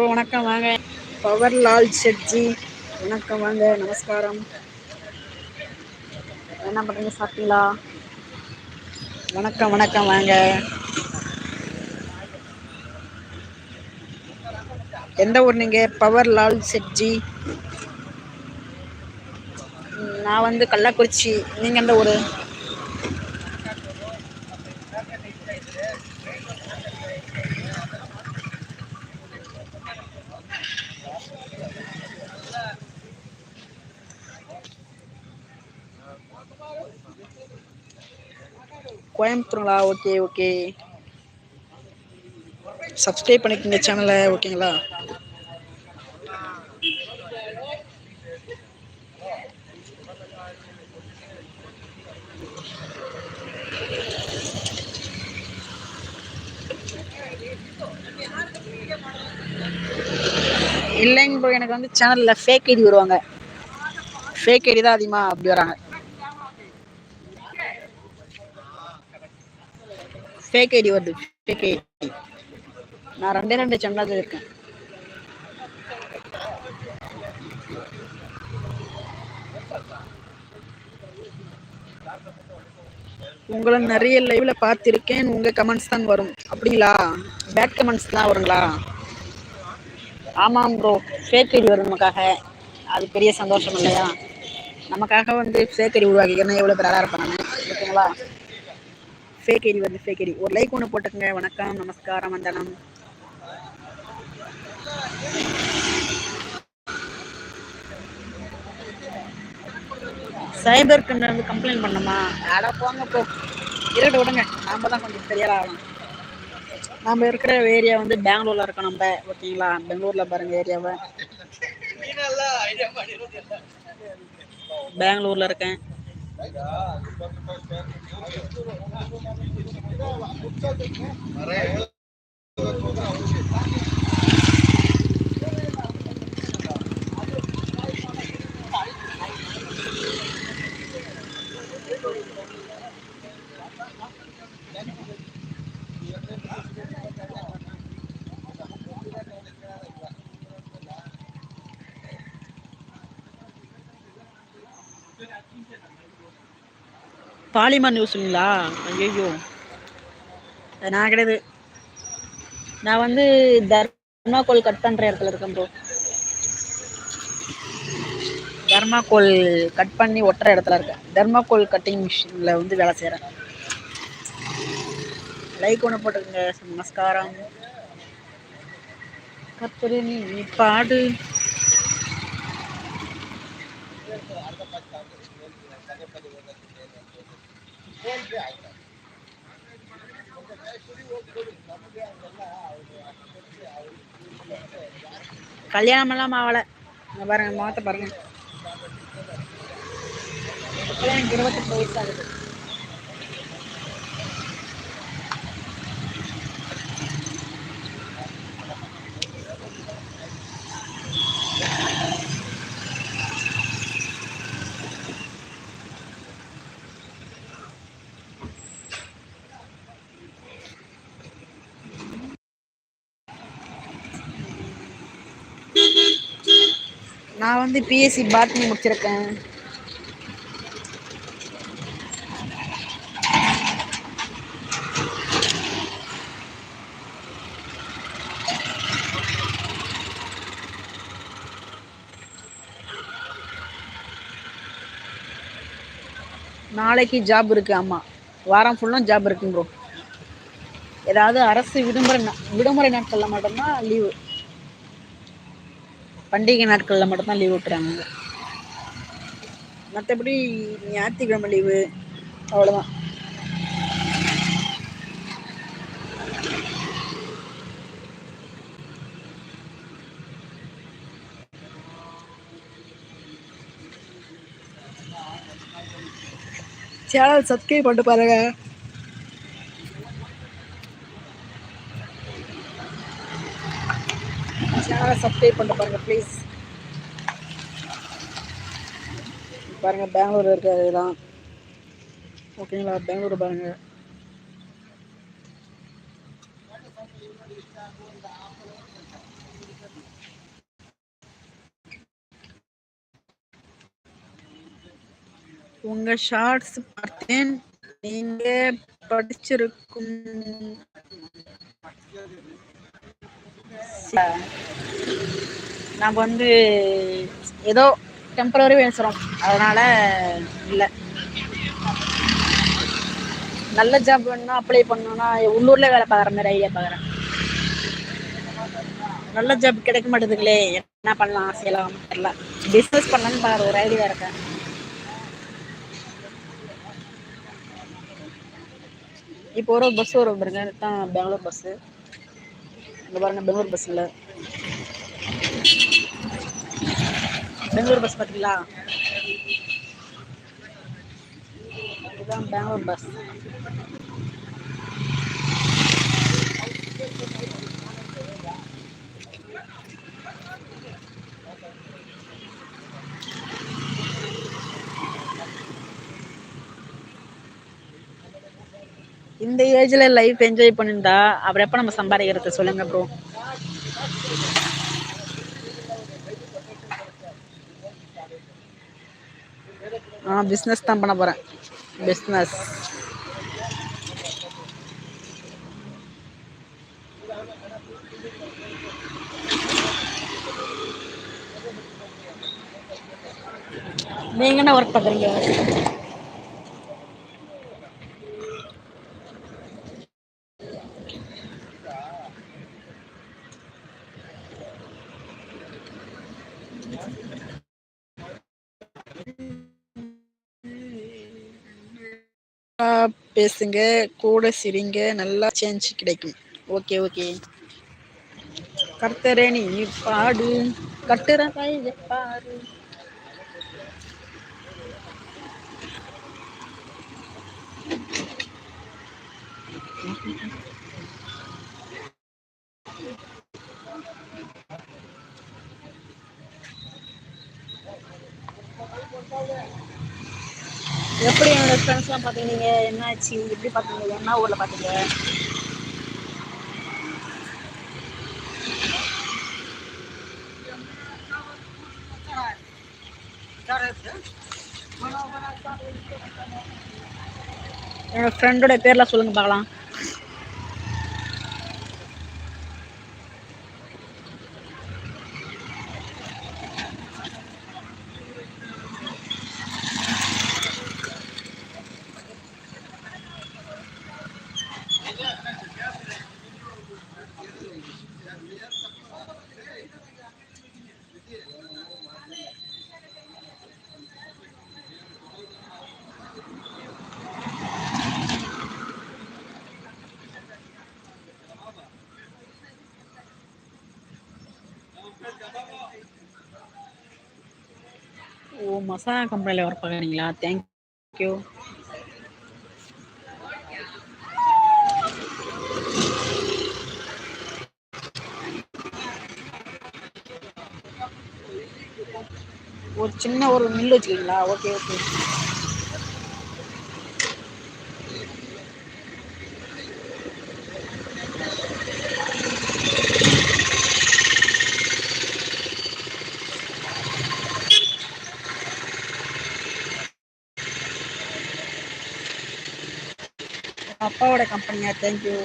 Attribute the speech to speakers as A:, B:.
A: Bro வணக்கம் வாங்க. Power Lal செட்ஜி வணக்கம் வாங்க. நமஸ்காரம். என்ன பண்ணுறீங்க சாப்பிட்டீங்களா? வணக்கம் வணக்கம் வாங்க. எந்த ஊர் நீங்கள் பவர் லால் செட்ஜி நான் வந்து கள்ளக்குறிச்சி. நீங்கள் எந்த ஊர்? கோயம்புத்தூருங்களா? Okay okay. சப்ஸ்கிரைப் பண்ணிக்கோங்க சேனலை ஓகேங்களா? இல்லைங்க ப்ரோ எனக்கு வந்து சேனலில் ஃபேக் ஐடி வருவாங்க. ஃபேக் ஐடி தான் அதிகமாக அப்படி வராங்க. ஃபேக் ஐடி வருது ஃபேக் ஐடி நான் ரெண்டே ரெண்டு சேனல் இருக்கேன். உங்களை நிறைய லைவ்ல பார்த்துருக்கேன் உங்க கமெண்ட்ஸ் தான் வரும். அப்படிங்களா? பேட் கமெண்ட்ஸ் தான் வருங்களா? ஆமாம் ப்ரோ ஃபேக் ஐடி வரும் நமக்காக. அது பெரிய சந்தோஷம் இல்லையா? நமக்காக வந்து ஃபேக் ஐடி உருவாக்கிக்கிறேன். எவ்வளோ பேராக அழகா இருப்பேன் ஓகேங்களா? ஃபேக் ஐடி வந்து ஃபேக் ஐடி ஒரு லைக் ஒன்று போட்டுக்கங்க. வணக்கம் நமஸ்காரம் வந்தனம். சைபர் வந்து கம்ப்ளைண்ட் பண்ணணுமா? அட போங்க போ. இருக்கட்டும் விடுங்க. நாம தான் கொஞ்சம் சரியாக ஆகலாம் நம்ம இருக்கிற ஏரியா வந்து பெங்களூர்ல இருக்கோம் நம்ம. ஓகேங்களா? பெங்களூர்ல பாருங்க ஏரியாவை பெங்களூர்ல இருக்கேன். Ya, பாலிமர் நியூஸுங்களா ஐயோ அது நான் கிடையாது. நான் வந்து தர்மாக்கோல் கட் பண்ற இடத்துல இருக்கேன் ப்ரோ தர்மாக்கோல் கட் பண்ணி ஒட்டுற இடத்துல இருக்கேன். தர்மாக்கோல் கட்டிங் மிஷினில் வந்து வேலை செய்கிறேன் லைக் ஒன்று போட்டுக்கோங்க. நமஸ்காரம். கத்துரு நீ பாடு. கல்யாணம் எல்லாம் ஆகலை பாருங்க முகத்தை பாருங்க. எனக்கு இருபத்தெட்டு வயசு ஆகுது நான் வந்து பிஎஸ்சி பாட்னி முடிச்சிருக்கேன். நாளைக்கு ஜாப் இருக்கு ஆமா. வாரம் ஃபுல்லாக ஜாப் இருக்குங்க ப்ரோ ஏதாவது அரசு விடுமுறை விடுமுறை நாட்கள்ல மட்டும்தான் லீவு பண்டிகை நாட்களில் மட்டும்தான் லீவ் விட்டுறாங்க. மற்றபடி ஞாயிற்றுக்கிழமை லீவு அவ்வளோதான் சேனல் சப்ஸ்கிரைப் பண்ணிட்டு பாருங்க. சப்ஸ்கிரைப் பண்ண பாருங்கள் ப்ளீஸ் பாருங்கள் பெங்களூர் இருக்காது இதெல்லாம். ஓகேங்களா? பெங்களூர் பாருங்கள் உங்க ஷார்ட்ஸ் பார்த்தேன். நீங்க படிச்சிருக்கும். நம்ம வந்து ஏதோ டெம்பரரி பேசுகிறோம் அதனால் இல்லை. நல்ல ஜாப் வேணும்னா அப்ளை பண்ணணும்னா உள்ளூரில் வேலை பார்க்குற மாதிரி ஐடியா பார்க்குறேன். நல்ல ஜாப் கிடைக்க மாட்டேதுங்களே என்ன பண்ணலாம் ஆசையெல்லாம் தெரியல. பிஸ்னஸ் பண்ணலான்னு பாரு ஒரு ஐடியா இருக்கேன். இப்போ ஒரு பஸ் வரும் பாருங்க தான் பெங்களூர் பஸ்ஸு இந்த பாருங்க பெங்களூர் பஸ்ஸில் பெங்களூர் பஸ் பார்த்தீங்களா இதுதான் பெங்களூர் பஸ் இந்த ஏஜ்ல லைஃப் என்ஜாய் பண்ணிருந்தா அப்புறம் எப்ப நம்ம சம்பாதிக்கிறது சொல்லுங்க ப்ரோ ஆ பிஸ்னஸ் தான் பண்ண போகிறேன் பிஸ்னஸ் நீங்க என்ன ஒர்க் பண்றீங்க? பேசுங்க கூட சிரிங்க நல்லா சேஞ்ச் கிடைக்கும். ஓகே ஓகே கர்த்தரே நீ பாடு கட்டுற கையை பாடு எப்படி ஃப்ரெண்ட்ஸ்லாம் பார்த்தீங்க நீங்கள் என்னாச்சு எப்படி பார்த்தீங்க என்ன ஊரில் பார்த்தீங்க என் ஃப்ரெண்டோட பேர்லாம் சொல்லுங்க பார்க்கலாம் மசாலா கம்பெனியில் ஒர்க் பார்க்குறீங்களா தேங்க்யூ ஒரு சின்ன ஒரு மில் வச்சுக்கிங்களா ஓகே ஓகே அப்பாவோட கம்பெனியா தேங்க்யூ